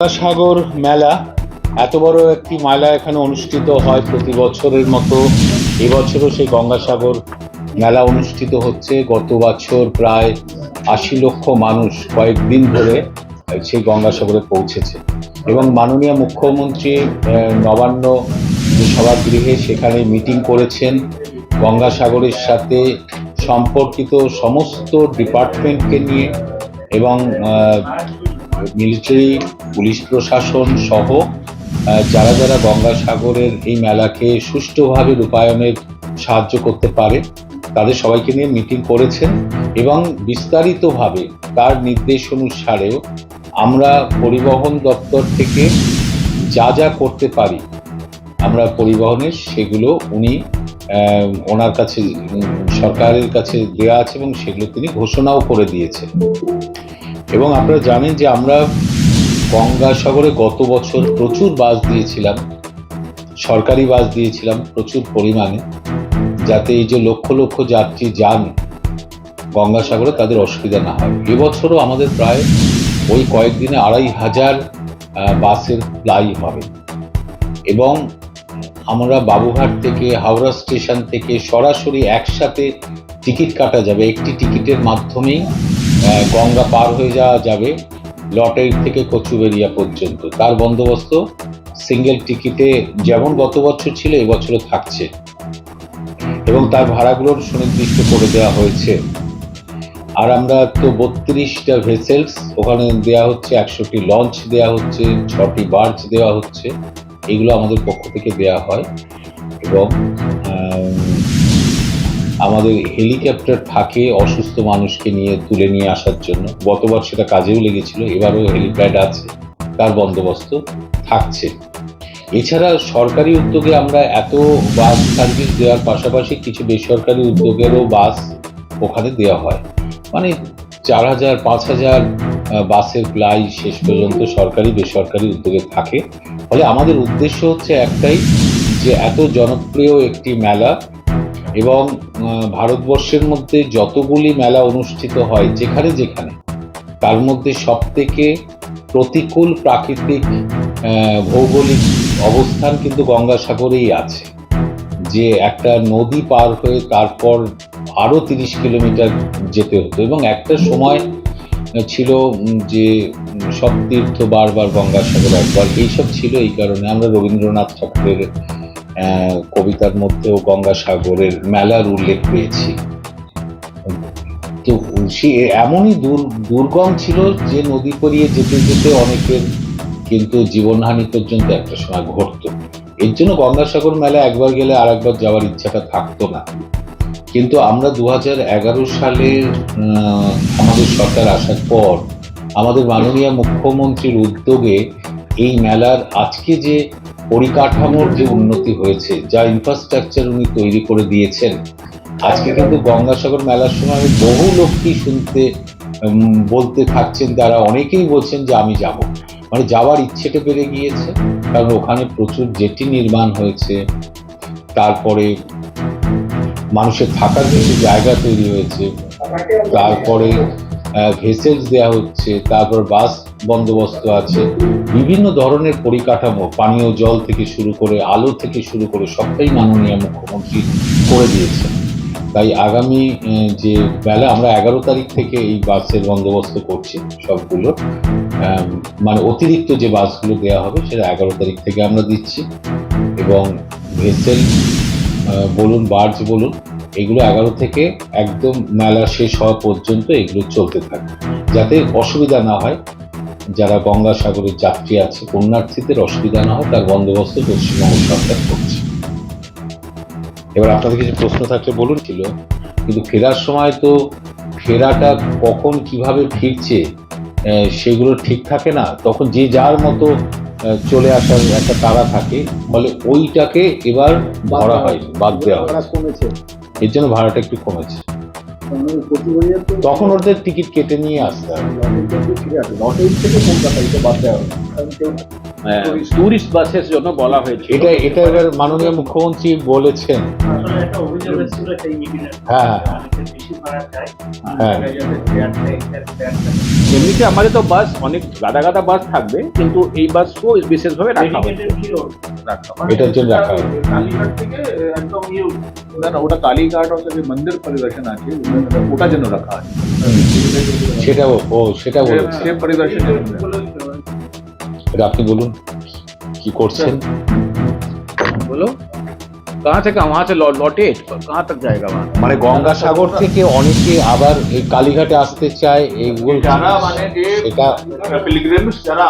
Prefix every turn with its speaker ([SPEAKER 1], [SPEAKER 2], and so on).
[SPEAKER 1] সাগর মেলা, এত বড় একটি মেলা এখানে অনুষ্ঠিত হয় প্রতি বছরের মতো। এবছরও সেই গঙ্গাসাগর মেলা অনুষ্ঠিত হচ্ছে। গত বছর প্রায় আশি লক্ষ মানুষ কয়েকদিন ধরে সেই গঙ্গাসাগরে পৌঁছেছে। এবং মাননীয় মুখ্যমন্ত্রী নবান্ন সভাগৃহে সেখানে মিটিং করেছেন। গঙ্গাসাগরের সাথে সম্পর্কিত সমস্ত ডিপার্টমেন্টকে নিয়ে এবং মিলিটারি, পুলিশ প্রশাসন সহ যারা যারা গঙ্গাসাগরের এই মেলাকে সুষ্ঠুভাবে রূপায়ণের সাহায্য করতে পারে, তাদের সবাইকে নিয়ে মিটিং করেছেন এবং বিস্তারিতভাবে তার নির্দেশ অনুসারেও আমরা পরিবহন দপ্তর থেকে যা যা করতে পারি আমরা পরিবহনের সেগুলো উনি ওনার কাছে সরকারের কাছে দেওয়া আছে এবং সেগুলো তিনি ঘোষণাও করে দিয়েছেন। এবং আপনারা জানেন যে আমরা গঙ্গাসাগরে গত বছর প্রচুর বাস দিয়েছিলাম, সরকারি বাস দিয়েছিলাম প্রচুর পরিমাণে, যাতে এই যে লক্ষ লক্ষ যাত্রী যান গঙ্গাসাগরে, তাদের অসুবিধা না হয়। এবছরও আমাদের প্রায় ওই কয়েকদিনে আড়াই হাজার বাসের প্লাই হবে। এবং আমরা বাবুঘাট থেকে, হাওড়া স্টেশন থেকে সরাসরি একসাথে টিকিট কাটা যাবে। একটি টিকিটের মাধ্যমেই গঙ্গা পার হয়ে যাওয়া যাবে লটারি থেকে কচুবেরিয়া পর্যন্ত। তার বন্দোবস্ত সিঙ্গেল টিকিটে যেমন গত বছর ছিল, এবছরও থাকছে। এবং তার ভাড়াগুলোর সুনির্দিষ্ট করে দেওয়া হয়েছে। আর আমরা তো বত্রিশটা ভেসেলস ওখানে দেওয়া হচ্ছে একশোটি লঞ্চ দেওয়া হচ্ছে, ছটি বার্চ দেওয়া হচ্ছে। এগুলো আমাদের পক্ষ থেকে দেওয়া হয়। এবং আমাদের হেলিকপ্টার থাকে অসুস্থ মানুষকে নিয়ে তুলে নিয়ে আসার জন্য। গতবার সেটা কাজেও লেগেছিল, এবারও হেলিপ্যাড আছে, তার বন্দোবস্ত থাকছে। এছাড়া সরকারি উদ্যোগে আমরা এত বাস সার্ভিস দেওয়ার পাশাপাশি কিছু বেসরকারি উদ্যোগেরও বাস ওখানে দেওয়া হয়। মানে চার হাজার, পাঁচ হাজার বাসের প্লাই শেষ পর্যন্ত সরকারি, বেসরকারি উদ্যোগে থাকে। ফলে আমাদের উদ্দেশ্য হচ্ছে একটাই, যে এত জনপ্রিয় একটি মেলা এবং ভারতবর্ষের মধ্যে যতগুলি মেলা অনুষ্ঠিত হয়, যেখানে যেখানে, তার মধ্যে সব থেকে প্রতিকূল প্রাকৃতিক ভৌগোলিক অবস্থান কিন্তু গঙ্গাসাগরেই আছে। যে একটা নদী পার হয়ে তারপর আরও তিরিশ কিলোমিটার যেতে হতো এবং একটা সময় ছিল যে, সব তীর্থ বারবার গঙ্গাসাগর একবার, এইসব ছিল এই কারণে। আমরা রবীন্দ্রনাথ ঠাকুরের কবিতার মধ্যেও গঙ্গাসাগরের মেলার উল্লেখ পেয়েছি। তো সে এমনই দূর, দুর্গম ছিল যে নদী পেরিয়ে যেতে যেতে অনেকের কিন্তু জীবনহানি পর্যন্ত একটা সময় ঘটতো। এর জন্য গঙ্গাসাগর মেলা একবার গেলে আর একবার যাওয়ার ইচ্ছাটা থাকতো না। কিন্তু আমরা দু সালে আমাদের সরকার আসার পর আমাদের মাননীয় মুখ্যমন্ত্রীর উদ্যোগে এই মেলার আজকে যে পরিকাঠামোর যে উন্নতি হয়েছে, যা ইনফ্রাস্ট্রাকচার উনি তৈরি করে দিয়েছেন, আজকে কিন্তু গঙ্গাসাগর মেলার সময় বহু লোককেই শুনতে বলতে থাকছেন, তারা অনেকেই বলছেন যে আমি যাব। মানে যাওয়ার ইচ্ছেটা বেড়ে গিয়েছে, কারণ ওখানে প্রচুর জেটি নির্মাণ হয়েছে, তারপরে মানুষের থাকার কিছু জায়গা তৈরি হয়েছে, তারপরে ভেসেলস দেওয়া হচ্ছে, তারপর বাস বন্দোবস্ত আছে। বিভিন্ন ধরনের পরিকাঠামো, পানীয় জল থেকে শুরু করে, আলো থেকে শুরু করে, সবটাই মাননীয় মুখ্যমন্ত্রী করে দিয়েছেন। তাই আগামী যে বেলা, আমরা এগারো তারিখ থেকে এই বাসের বন্দোবস্ত করছি সবগুলো। মানে অতিরিক্ত যে বাসগুলো দেওয়া হবে, সেটা এগারো তারিখ থেকে আমরা দিচ্ছি। এবং ভেসেল বলুন, বার্জ বলুন এগুলো এগারো থেকে একদম মেলা শেষ হওয়া পর্যন্ত এগুলো চলতে থাকে। যাতে অসুবিধা না হয় যারা গঙ্গাসাগরের যাত্রী আছে পুণ্যার্থীদের অসুবিধা না হয় তার বন্দোবস্ত পশ্চিমবঙ্গ সরকার করছে। এবার আপনাদের কিছু প্রশ্ন থাকলে বলুন ছিল কিন্তু ফেরার সময় তো ফেরাটা কখন কীভাবে ফিরছে সেগুলো ঠিক থাকে না। তখন যে যার মতো চলে আসার একটা তারা থাকে ফলে ওইটাকে এবার ধরা হয় বাদ দেওয়া হয় এর জন্য ভাড়াটা একটু কমেছে। তখন ওদের টিকিট কেটে নিয়ে আসতে হবে।
[SPEAKER 2] থেকে কলকাতা হবে
[SPEAKER 3] টুরিস্ট বাসের জন্য বলা হয়েছে
[SPEAKER 1] এটা এটা এবার মাননীয় মুখ্যমন্ত্রী বলেছেন। হ্যাঁ। হ্যাঁ। হ্যাঁ।
[SPEAKER 3] এমনিতে আমাদের তো বাস অনেক গাদা গাদা বাস থাকবে কিন্তু এই বাসও বিশেষভাবে রাখা হবে।
[SPEAKER 1] এটার জন্য রাখা হবে।
[SPEAKER 4] না না ওটা কালীঘাট যে মন্দির পরিদর্শন আছে ওটা- ওটার জন্য রাখা আছে।
[SPEAKER 1] সেটাও ও সেটা বলেছে।
[SPEAKER 4] সে পরিদর্শনের জন্য।
[SPEAKER 1] এটা আপনি বলুন কি করছেন
[SPEAKER 3] बोलो कहाँ से कहाँ वहाँ से लौ- लौटे कहाँ तक जाएगा वहाँ
[SPEAKER 1] মানে গঙ্গাসাগর থেকে অনেকে আবার এই কালীঘাটে আসতে চায় এইগুলো
[SPEAKER 4] যারা মানে যে
[SPEAKER 1] সেটা
[SPEAKER 4] পিলগ্রিমস যারা